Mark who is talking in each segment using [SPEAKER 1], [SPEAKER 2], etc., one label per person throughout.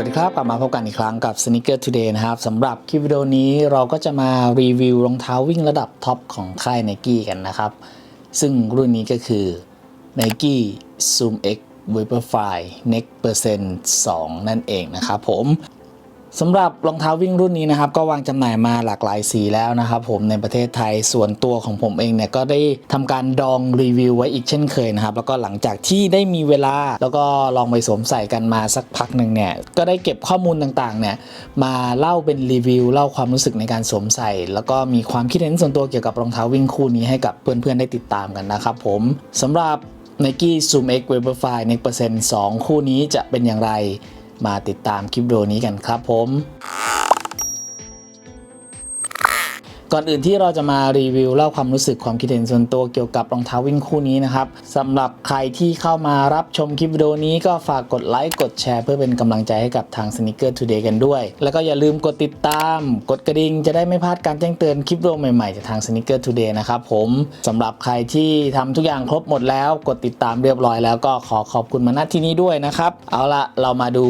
[SPEAKER 1] สวัสดีครับกลับมาพบกันอีกครั้งกับ Sneaker Today นะครับสำหรับคลิปวิดีโอนี้เราก็จะมารีวิวรองเท้าวิ่งระดับท็อปของค่าย Nike กันนะครับ ซึ่งรุ่นนี้ก็คือ Nike Zoom X Vaporfly Next Percent 2 นั่นเองนะครับผม สำหรับรองเท้าวิ่งรุ่นนี้นะครับก็วางจำหน่ายมาหลากหลายสีแล้วนะครับผมในประเทศไทยส่วนตัวของผมเองเนี่ยก็ได้ทำการดองรีวิวไว้อีกเช่นเคยนะครับแล้วก็หลังจากที่ได้มีเวลา แล้วก็ลองไปสวมใส่กันมาสักพักหนึ่งเนี่ยก็ได้เก็บข้อมูลต่างๆเนี่ยมาเล่าเป็นรีวิวเล่าความรู้สึกในการสวมใส่ แล้วก็มีความคิดเห็นส่วนตัวเกี่ยวกับรองเท้าวิ่งคู่นี้ให้กับเพื่อนๆได้ติดตามกันนะครับผมสำหรับ Nike Zoom X Vaporfly Next Percent 2คู่นี้จะเป็นอย่างไร มาติดตามคลิปวิดีโอนี้กันครับผม ก่อนอื่นที่เราจะมารีวิวเล่าความรู้สึกความคิดเห็นส่วนตัวเกี่ยวกับรองเท้าวิ่งคู่นี้นะครับสำหรับใครที่เข้ามารับชมคลิปวิดีโอนี้ก็ฝากกดไลค์กดแชร์เพื่อเป็นกำลังใจให้กับทาง Sneaker Today กันด้วย แล้วก็อย่าลืมกดติดตาม กดกระดิ่งจะได้ไม่พลาดการแจ้งเตือนคลิปวิดีโอใหม่ๆจากทาง Sneaker Today นะครับผมสำหรับใครที่ทำทุกอย่างครบหมดแล้ว กดติดตามเรียบร้อยแล้วก็ขอขอบคุณมาณที่นี้ด้วยนะครับเอาละเรามาดู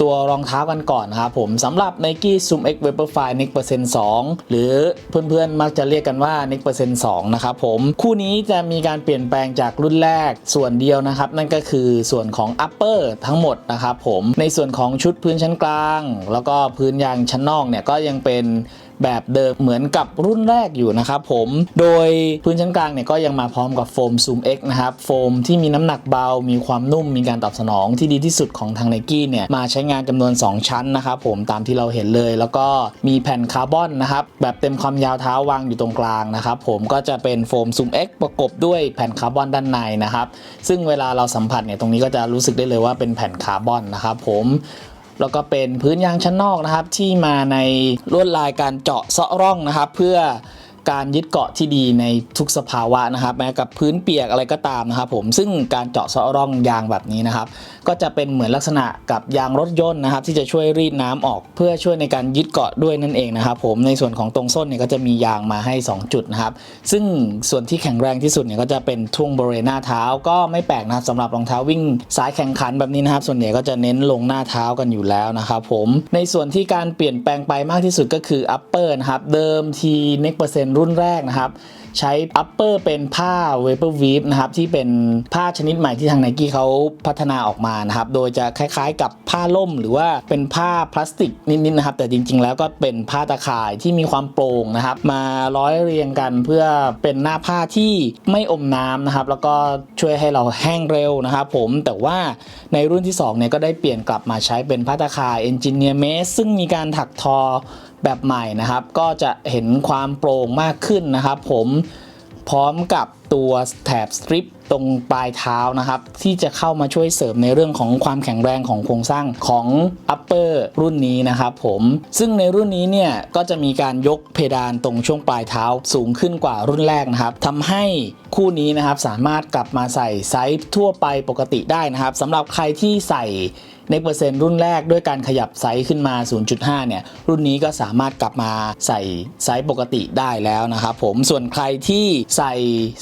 [SPEAKER 1] ตัวรองเท้ากันก่อนนะครับผมสำหรับ Nike Zoom X Vaporfly Next Percent 2 หรือเพื่อนๆ มักจะเรียกกันว่า Next Percent 2นะครับผม คู่นี้จะมีการเปลี่ยนแปลงจากรุ่นแรกส่วนเดียวนะครับ นั่นก็คือส่วนของ Upper ทั้งหมดนะครับผม ในส่วนของชุดพื้นชั้นกลาง แล้วก็พื้นยางชั้นนอกเนี่ยก็ยังเป็น แบบเดิมเหมือนกับรุ่นแรกอยู่นะครับผม โดยพื้นชั้นกลางเนี่ยก็ยังมาพร้อมกับโฟม Zoom X นะครับ โฟมที่มีน้ำหนักเบา มีความนุ่ม มีการตอบสนองที่ดีที่สุดของทาง n i กี้เนี่ย มาใช้งานจำนวน 2 ชั้นนะครับผม ตามที่เราเห็นเลย แล้วก็มีแผ่นคาร์บอนนะครับ แบบเต็มความยาวเท้าวางอยู่ตรงกลางนะครับผม ก็จะเป็นโฟม Zoom X ประกบด้วยแผ่นคาร์บอนด้านในนะครับ ซึ่งเวลาเราสัมผัสเนี่ย ตรงนี้ก็จะรู้สึกได้เลยว่าเป็นแผ่นคาร์บอนนะครับผม แล้วก็เป็นพื้นยางชั้นนอกนะครับ ที่มาในลวดลายการเจาะเซาะร่องนะครับ เพื่อ การยึดเกาะที่ดีในทุกสภาวะนะครับ แม้กับพื้นเปียกอะไรก็ตามนะครับ ผมซึ่งการเจาะเซาร่องยางแบบนี้นะครับ ก็จะเป็นเหมือนลักษณะกับยางรถยนต์นะครับ ที่จะช่วยรีดน้ำออกเพื่อช่วยในการยึดเกาะด้วยนั่นเองนะครับ ผมในส่วนของตรงส้นเนี่ยก็จะมียางมาให้ 2 จุดนะครับ ซึ่งส่วนที่แข็งแรงที่สุดเนี่ยก็จะเป็นช่วงบริเวณหน้าเท้าก็ไม่แปลกนะครับสำหรับรองเท้าวิ่งสายแข่งขันแบบนี้นะครับ ส่วนใหญ่ก็จะเน้นลงหน้าเท้ากันอยู่แล้วนะครับ ผมในส่วนที่การเปลี่ยนแปลงไปมากที่สุดก็คือ upper นะครับเดิมที neck percent รุ่นรุ่นแรกนะครับ ใช้ upper เป็นผ้า vapor weave นะครับที่เป็นผ้าชนิดใหม่ที่ทาง Nike เขาพัฒนาออกมานะครับ โดยจะคล้ายๆ กับผ้าล่ม หรือว่าเป็นผ้าพลาสติกนิดๆนะครับ แต่จริง ๆ แล้วก็เป็นผ้าตะข่ายที่มีความโปร่งนะครับ มาร้อยเรียงกันเพื่อเป็นหน้าผ้าที่ไม่อมน้ำนะครับ แล้วก็ช่วยให้เราแห้งเร็วนะครับ ผมแต่ว่าในรุ่นที่2เนี่ยก็ได้เปลี่ยนกลับมาใช้เป็นผ้าตะข่าย Engineer Made ซึ่งมีการถักทอ แบบใหม่นะครับ ก็จะเห็นความโปร่งมากขึ้นนะครับผมพร้อมกับตัวแถบสตริปตรงปลายเท้านะครับ ที่จะเข้ามาช่วยเสริมในเรื่องของความแข็งแรงของโครงสร้างของ upper รุ่นนี้นะครับผมซึ่งในรุ่นนี้เนี่ย ก็จะมีการยกเพดานตรงช่วงปลายเท้าสูงขึ้นกว่ารุ่นแรกนะครับทำให้คู่นี้นะครับสามารถกลับมาใส่ไซส์ทั่วไปปกติได้นะครับสำหรับใครที่ใส่ ในเปอร์เซ็นต์รุ่นแรกด้วยการขยับไซส์ขึ้นมา 0.5 เนี่ย รุ่นนี้ก็สามารถกลับมาใส่ไซส์ปกติได้แล้วนะครับผม ส่วนใครที่ใส่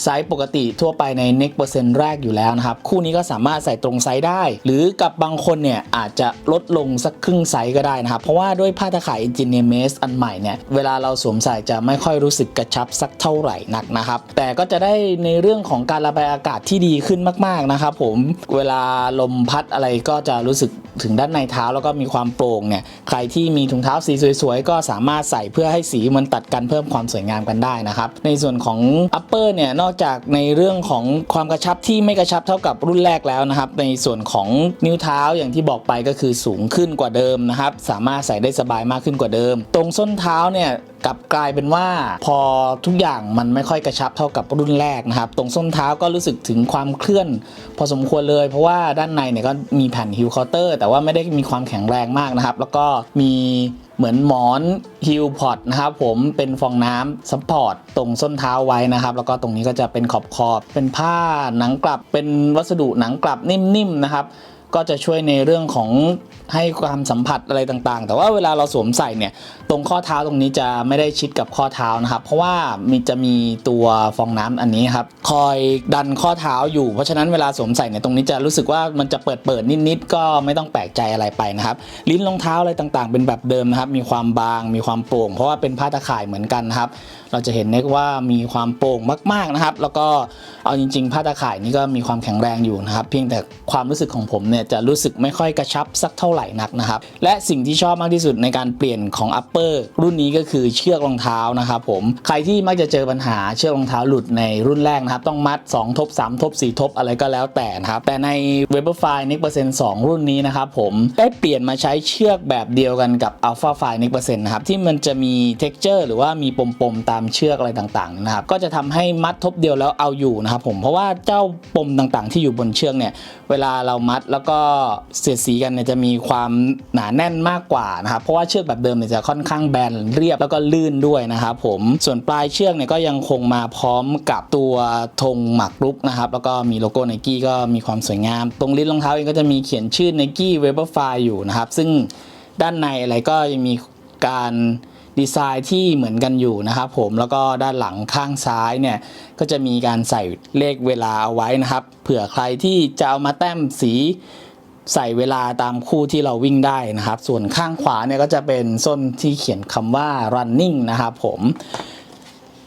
[SPEAKER 1] ไซส์ปกติทั่วไปใน neck เปอร์เซ็นต์แรกอยู่แล้วนะครับ คู่นี้ก็สามารถใส่ตรงไซส์ได้ หรือกับบางคนเนี่ยอาจจะลดลงสักครึ่งไซส์ก็ได้นะครับ เพราะว่าด้วยผ้าตะข่าย Engineer Mesh อันใหม่เนี่ย เวลาเราสวมใส่จะไม่ค่อยรู้สึกกระชับสักเท่าไหร่นักนะครับ แต่ก็จะได้ในเรื่องของการระบายอากาศที่ดีขึ้นมาก ๆนะครับ ผม เวลาลมพัดอะไรก็จะรู้สึกถึงด้านในเท้าแล้วก็มีความโปร่งเนี่ยใครที่มีถุงเท้าสีสวยๆ ก็สามารถใส่เพื่อให้สีมันตัดกันเพิ่มความสวยงามกันได้นะครับ ในส่วนของ upper เนี่ยนอกจากในเรื่องของความกระชับที่ไม่กระชับเท่ากับรุ่นแรกแล้วนะครับ ในส่วนของนิ้วเท้าอย่างที่บอกไปก็คือสูงขึ้นกว่าเดิมนะครับ สามารถใส่ได้สบายมากขึ้นกว่าเดิม ตรงส้นเท้าเนี่ยกลับกลายเป็นว่าพอทุกอย่างมันไม่ค่อยกระชับเท่ากับรุ่นแรกนะครับ ตรงส้นเท้าก็รู้สึกถึงความเคลื่อน พอสมควรเลย เพราะว่าด้านในเนี่ยก็มีแผ่นฮิลคอเตอร์แต่ว่าไม่ได้มีความแข็งแรงมากนะครับ แล้วก็มีเหมือนหมอนฮิลพอตนะครับผมเป็นฟองน้ำซัพพอร์ตตรงส้นเท้าไว้นะครับ แล้วก็ตรงนี้ก็จะเป็นขอบขอบเป็นผ้าหนังกลับเป็นวัสดุหนังกลับนิ่มๆนะครับ ก็จะช่วยในเรื่องของให้ความสัมผัสอะไรต่างๆ แต่ว่าเวลาเราสวมใส่เนี่ยตรงข้อเท้าตรงนี้จะไม่ได้ชิดกับข้อเท้านะครับ เพราะว่ามีจะมีตัวฟองน้ำอันนี้ครับคอยดันข้อเท้าอยู่เพราะฉะนั้นเวลาสวมใส่เนี่ยตรงนี้จะรู้สึกว่ามันจะเปิดเปิดๆนิดๆก็ไม่ต้องแปลกใจอะไรไปนะครับลิ้นรองเท้าอะไรต่างๆ เป็นแบบเดิมนะครับมีความบาง มีความโปร่ง เพราะว่าเป็นผ้าตะข่ายเหมือนกันนะครับเราจะเห็นได้ว่ามีความโปร่งมาก ๆนะครับ แล้วก็เอาจริง ๆ ผ้าตะข่ายนี่ก็มีความแข็งแรงอยู่นะครับ เพียงแต่ความรู้สึกของผมเนี่ยจะรู้สึกไม่ค่อยกระชับสักเท่าไหร่นักนะครับ และสิ่งที่ชอบมากที่สุดในการเปลี่ยนของ upper รุ่นนี้ก็คือเชือกรองเท้านะครับผมใครที่มักจะเจอปัญหาเชือกรองเท้าหลุดในรุ่นแรกนะครับ ต้องมัด2ทบ3ทบ4ทบอะไรก็แล้วแต่นะครับแต่ใน Weberfly Nick Percent 2รุ่นนี้นะครับผมได้เปลี่ยนมาใช้เชือกแบบเดียวกันกับ Alpha Fly Nick Percent นะครับที่มันจะมี texture หรือว่ามีปมๆตามเชือกอะไรต่างๆนะครับก็จะทำให้มัดทบเดียวแล้วเอาอยู่นะครับผมเพราะว่าเจ้าปมต่างๆ ที่อยู่บนเชือกเนี่ยเวลาเรามัดแล้วก็เสียดสีกันเนี่ยจะมีความหนาแน่นมากกว่านะครับเพราะว่าเชือกแบบเดิมเนี่ยจะค่อนข้างแบนเรียบแล้วก็ลื่นด้วยนะครับผมส่วนปลายเชือกเนี่ยก็ยังคงมาพร้อมกับตัวธงหมักรุกนะครับแล้วก็มีโลโก้ไนกี้ก็มีความสวยงาม ตรงลิ้นรองเท้าเองก็จะมีเขียนชื่อ Nike Vaporfly อยู่นะครับซึ่งด้านในอะไรก็ยังมีการ ดีไซน์ที่เหมือนกันอยู่นะครับผมแล้วก็ด้านหลังข้างซ้ายเนี่ยก็จะมีการใส่เลขเวลาเอาไว้นะครับ เผื่อใครที่จะเอามาแต้มสีใส่เวลาตามคู่ที่เราวิ่งได้นะครับ ส่วนข้างขวาเนี่ยก็จะเป็นส้นที่เขียนคำว่า running นะครับผม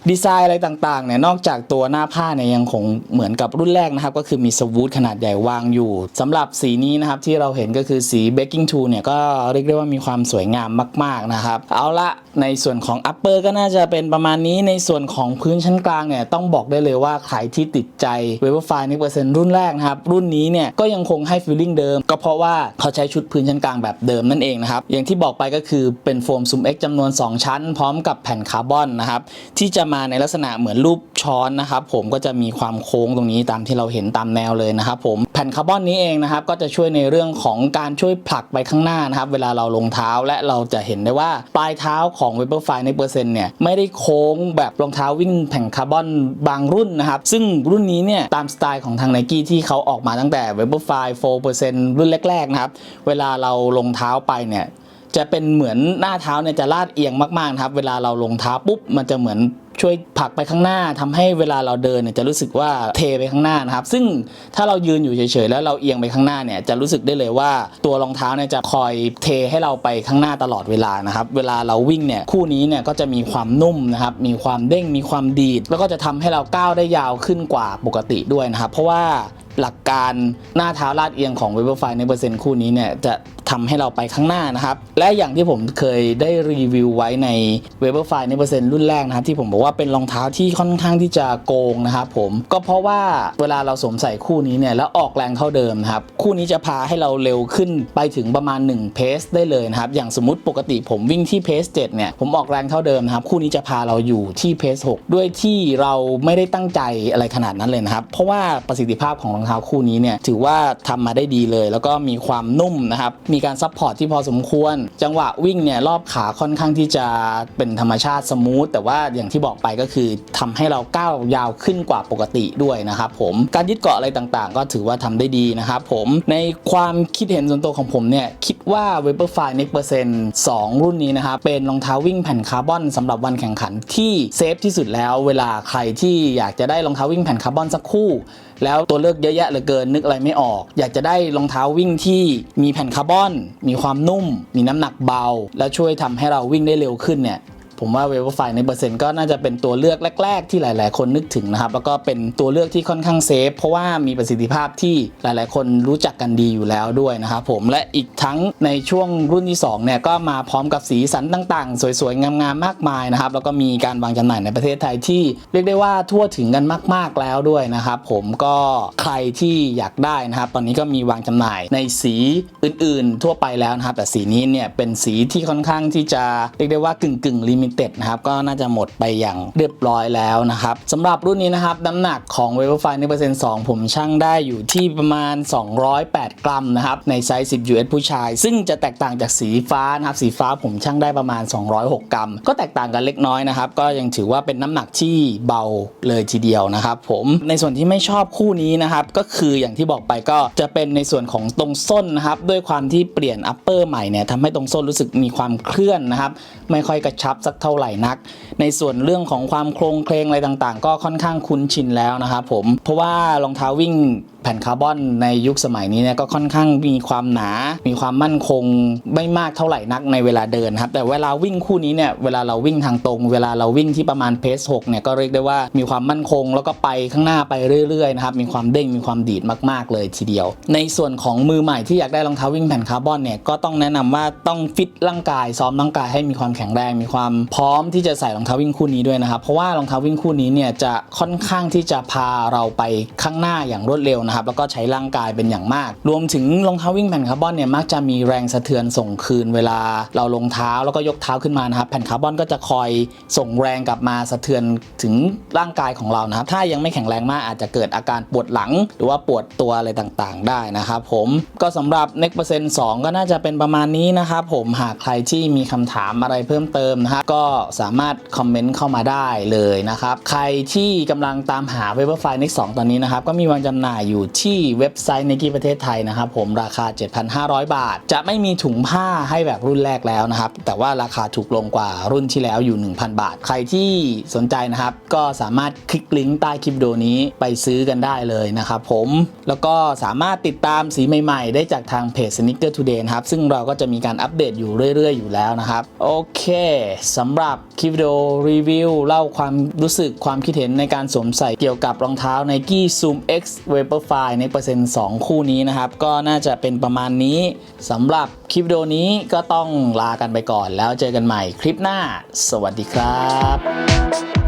[SPEAKER 1] ดีไซน์อะไรต่างๆเนี่ยนอกจากตัวหน้าผ้าเนี่ยยังคงเหมือนกับรุ่นแรกนะครับ ก็คือมีสวูทขนาดใหญ่วางอยู่สำหรับสีนี้นะครับที่เราเห็นก็คือสี baking two เนี่ยก็เรียกได้ว่ามีความสวยงามมาก ๆนะครับ เอาละในส่วนของ upper ก็น่าจะเป็นประมาณนี้ในส่วนของพื้นชั้นกลางเนี่ยต้องบอกได้เลยว่าใครที่ติดใจ w e b e r f i ในเปอร์เซ็นต์รุ่นแรกนะครับ รุ่นนี้เนี่ยก็ยังคงให้ feeling เดิม ก็เพราะว่าเขาใช้ชุดพื้นชั้นกลางแบบเดิมนั่นเองนะครับอย่างที่บอกไปก็คือเป็นโฟมซุม X จำนวน 2 ชั้น พร้อมกับแผ่นคาร์บอนนะครับที่จะมาในลักษณะเหมือนรูปช้อนนะครับผมก็จะมีความโค้งตรงนี้ตามที่เราเห็นตามแนวเลยนะครับผมแผ่นคาร์บอนนี้เองนะครับก็จะช่วยในเรื่องของการช่วยผลักไปข้างหน้านะครับเวลาเราลงเท้าและเราจะเห็นได้ว่าปลายเท้าของ w e b e r f i ในเปอร์เซ็นต์เนี่ยไม่ได้โค้งแบบรองเท้าวิ่งแผ่นคาร์บอนบางรุ่นนะครับซึ่งรุ่นนี้เนี่ยตามสไตล์ของทาง n i กี้ที่เขาออกมาตั้งแต่ w e b e r f i 4%รุ่นแรกๆนะครับเวลาเราลงเท้าไปเนี่ยจะเป็นเหมือนหน้าเท้าเนี่ยจะลาดเอียงมากๆนะครับ เวลาเราลงเท้าปุ๊บ มันจะเหมือน ช่วยผลักไปข้างหน้าทำให้เวลาเราเดินเนี่ยจะรู้สึกว่าเทไปข้างหน้านะครับ ซึ่งถ้าเรายืนอยู่เฉยๆแล้วเราเอียงไปข้างหน้าเนี่ยจะรู้สึกได้เลยว่าตัวรองเท้าเนี่ยจะคอยเทให้เราไปข้างหน้าตลอดเวลานะครับ เวลาเราวิ่งเนี่ยคู่นี้เนี่ยก็จะมีความนุ่มนะครับ มีความเด้งมีความดีด แล้วก็จะทำให้เราก้าวได้ยาวขึ้นกว่าปกติด้วยนะครับ เพราะว่าหลักการหน้าเท้าลาดเอียงของ w e b e r f i ในเปอร์เซ็นต์คู่นี้เนี่ยจะทำให้เราไปข้างหน้านะครับ และอย่างที่ผมเคยได้รีวิวไว้ใน w e b e r f i ในเปอร์เซ็นต์รุ่นแรกนะครับที่ผมบอกว่าเป็นรองเท้าที่ค่อนข้างที่จะโกงนะครับผมก็เพราะว่าเวลาเราสวมใส่คู่นี้เนี่ยแล้วออกแรงเท่าเดิมครับคู่นี้จะพาให้เราเร็วขึ้นไปถึงประมาณ 1 เพสได้เลยนะครับอย่างสมมติปกติผมวิ่งที่เพส7เนี่ยผมออกแรงเท่าเดิมนะครับคู่นี้จะพาเราอยู่ที่เพส6ด้วยที่เราไม่ได้ตั้งใจอะไรขนาดนั้นเลยนะครับเพราะว่าประสิทธิภาพของรองเท้าคู่นี้เนี่ยถือว่าทำมาได้ดีเลย แล้วก็มีความนุ่มนะครับมีการซัพพอร์ตที่พอสมควร จังหวะวิ่งเนี่ยรอบขาค่อนข้างที่จะเป็นธรรมชาติสมูทแต่ว่าอย่างที่บอกไปก็คือทำให้เราก้าวยาวขึ้นกว่าปกติด้วยนะครับผมการยึดเกาะอะไรต่างๆ ก็ถือว่าทำได้ดีนะครับผมในความคิดเห็นส่วนตัวของผมเนี่ยคิดว่า Vaporfly Next Percent 2รุ่นนี้นะครับเป็นรองเท้าวิ่งแผ่นคาร์บอนสำหรับวันแข่งขันที่เซฟที่สุดแล้วเวลาใครที่อยากจะได้รองเท้าวิ่งแผ่นคาร์บอนสักคู่แล้วตัวเลือกเยอะแยะเหลือเกินนึกอะไรไม่ออก อยากจะได้รองเท้าวิ่งที่มีแผ่นคาร์บอน มีความนุ่ม มีน้ำหนักเบา และช่วยทำให้เราวิ่งได้เร็วขึ้นเนี่ย ผมว่า w e b e r f i ในเปอร์เซ็นต์ก็น่าจะเป็นตัวเลือกแรก ๆ ที่หลาย ๆ คนนึกถึงนะครับ แล้วก็เป็นตัวเลือกที่ค่อนข้างเซฟเพราะว่ามีประสิทธิภาพที่หลาย ๆ คนรู้จักกันดีอยู่แล้วด้วยนะครับผมและอีกทั้งในช่วงรุ่นที่2เนี่ยก็มาพร้อมกับสีสันต่าง ๆ สวย ๆ งาม ๆ มากมายนะครับ แล้วก็มีการวางจำหน่ายในประเทศไทยที่เรียกได้ว่าทั่วถึงกันมาก ๆ แล้วด้วยนะครับผมก็ใครที่อยากได้นะครับ ตอนนี้ก็มีวางจำหน่ายในสีอื่น ๆ ทั่วไปแล้วนะครับแต่สีนี้เนี่ยเป็นสีที่ค่อนข้างที่จะเรียกได้ว่ากึ่งกึ่งลิมิ Limited นะครับก็น่าจะหมดไปอย่างเรียบร้อยแล้วนะครับสำหรับรุ่นนี้นะครับน้ำหนักของ w a v e r f i ในเปอร์เซ็นต์2ผมชั่งได้อยู่ที่ประมาณ 208 กรัมนะครับในไซส์ 10 US ผู้ชาย ซึ่งจะแตกต่างจากสีฟ้านะครับสีฟ้าผมชั่งได้ประมาณ 206 กรัม ก็แตกต่างกันเล็กน้อยนะครับก็ยังถือว่าเป็นน้ำหนักที่เบาเลยทีเดียวนะครับผมในส่วนที่ไม่ชอบคู่นี้นะครับก็คืออย่างที่บอกไปก็จะเป็นในส่วนของตรงส้นนะครับด้วยความที่เปลี่ยนอัปเปอร์ใหม่เนี่ยทำให้ตรงส้นรู้สึกมีความเคลื่อนนะครับไม่ค่อยกระชับสักเท่าไหร่นัก ในส่วนเรื่องของความโครงเคลงอะไรต่างๆ ก็ค่อนข้างคุ้นชินแล้วนะครับผมเพราะว่ารองเท้าวิ่งแผ่นคาร์บอนในยุคสมัยนี้เนี่ยก็ค่อนข้างมีความหนา มีความมั่นคงไม่มากเท่าไหร่นักในเวลาเดินครับแต่เวลาวิ่งคู่นี้เนี่ยเวลาเราวิ่งทางตรง เวลาเราวิ่งที่ประมาณเพส6เนี่ยก็เรียกได้ว่ามีความมั่นคง แล้วก็ไปข้างหน้าไปเรื่อยๆนะครับมีความเด้งมีความดีดมากๆเลยทีเดียว ในส่วนของมือใหม่ที่อยากได้รองเท้าวิ่งแผ่นคาร์บอนเนี่ยก็ต้องแนะนำว่าต้องฟิตร่างกายซ้อมร่างกายให้มีความแข็งแรง มีความพร้อมที่จะใส่รองเท้าวิ่งคู่นี้ด้วยนะครับเพราะว่ารองเท้าวิ่งคู่นี้เนี่ยจะค่อนข้างที่จะพาเราไปข้างหน้าอย่างรวดเร็วนะครับแล้วก็ใช้ร่างกายเป็นอย่างมาก รวมถึงรองเท้าวิ่งแผ่นคาร์บอนเนี่ยมักจะมีแรงสะเทือนส่งคืนเวลาเราลงเท้าแล้วก็ยกเท้าขึ้นมานะครับแผ่นคาร์บอนก็จะคอยส่งแรงกลับมาสะเทือนถึงร่างกายของเรานะครับถ้ายังไม่แข็งแรงมากอาจจะเกิดอาการปวดหลัง หรือว่าปวดตัวอะไรต่างๆ ได้นะครับผมก็สำหรับ next percent 2 ก็น่าจะเป็นประมาณนี้นะครับผมหากใครที่มีคำถามอะไรเพิ่มเติมนะครับก็สามารถคอมเมนต์เข้ามาได้เลยนะครับใครที่กำลังตามหา w e b e r f i Next 2 ตอนนี้นะครับก็มีวางจำหน่ายอยู่ที่เว็บไซต์ในที่ประเทศไทยนะครับผมราคา 7,500 บาท จะไม่มีถุงผ้าให้แบบรุ่นแรกแล้วนะครับ แต่ว่าราคาถูกลงกว่ารุ่นที่แล้วอยู่ 1,000 บาท ใครที่สนใจนะครับ ก็สามารถคลิกลิงก์ใต้คลิปดีโอนี้ไปซื้อกันได้เลยนะครับผม แล้วก็สามารถติดตามสีใหม่ๆ ได้จากทางเพจ Sneaker Today นะครับ ซึ่งเราก็จะมีการอัปเดตอยู่เรื่อยๆ อยู่แล้วนะครับ โอเคสำหรับคลิปวิดีโอรีวิวเล่าความรู้สึกความคิดเห็นในการสวมใส่เกี่ยวกับรองเท้า Nike Zoom X Vaporfly ฟในเปอร์เซ็นต์ 2 คู่นี้นะครับ ก็น่าจะเป็นประมาณนี้สำหรับคลิปวิดีโอนี้ก็ต้องลากันไปก่อน แล้วเจอกันใหม่คลิปหน้า สวัสดีครับ